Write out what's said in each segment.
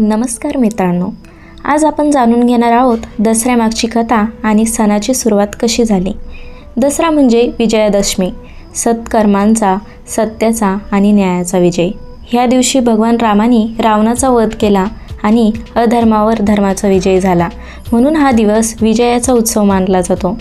नमस्कार मित्रांनो. आज आपण जाणून घेणार आहोत दसऱ्यामागची कथा आणि सणाची सुरुवात कशी झाली. दसरा म्हणजे विजयादशमी सत्कर्मांचा सत्याचा आणि न्यायाचा विजय. ह्या दिवशी भगवान रामाने रावणाचा वध केला आणि अधर्मावर धर्माचा विजय झाला. म्हणून हा दिवस विजयाचा उत्सव मानला जातो.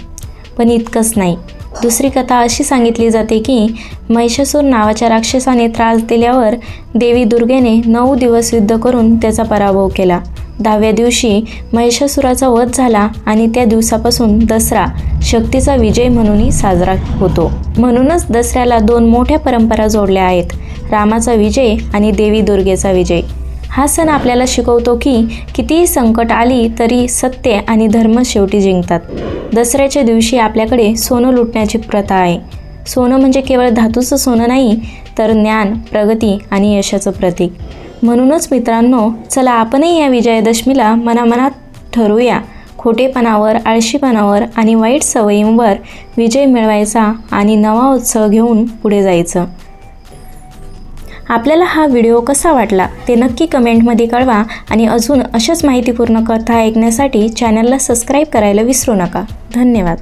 पण इतकंच नाही. दुसरी कथा अशी सांगितली जाते की महिषासूर नावाच्या राक्षसाने त्रास दिल्यावर देवी दुर्गेने नऊ दिवस युद्ध करून त्याचा पराभव केला. दहाव्या दिवशी महिषासुराचा वध झाला आणि त्या दिवसापासून दसरा शक्तीचा विजय म्हणूनही साजरा होतो. म्हणूनच दसऱ्याला दोन मोठ्या परंपरा जोडल्या आहेत रामाचा विजय आणि देवी दुर्गेचा विजय. हा सण आपल्याला शिकवतो की कितीही संकट आली तरी सत्य आणि धर्म शेवटी जिंकतात. दसऱ्याच्या दिवशी आपल्याकडे सोनं लुटण्याची प्रथा आहे. सोनं म्हणजे केवळ धातूचं सोनं नाही तर ज्ञान प्रगती आणि यशाचं प्रतीक. म्हणूनच मित्रांनो चला आपणही या विजयादशमीला मनामनात ठरवूया. खोटेपणावर आळशीपणावर आणि वाईट सवयींवर विजय मिळवायचा आणि नवा उत्सव घेऊन पुढे जायचं. आपल्याला हा व्हिडिओ कसा वाटला ते नक्की कमेंटमध्ये कळवा आणि अजून अशाच माहितीपूर्ण कथा ऐकण्यासाठी चॅनलला सबस्क्राईब करायला विसरू नका. धन्यवाद.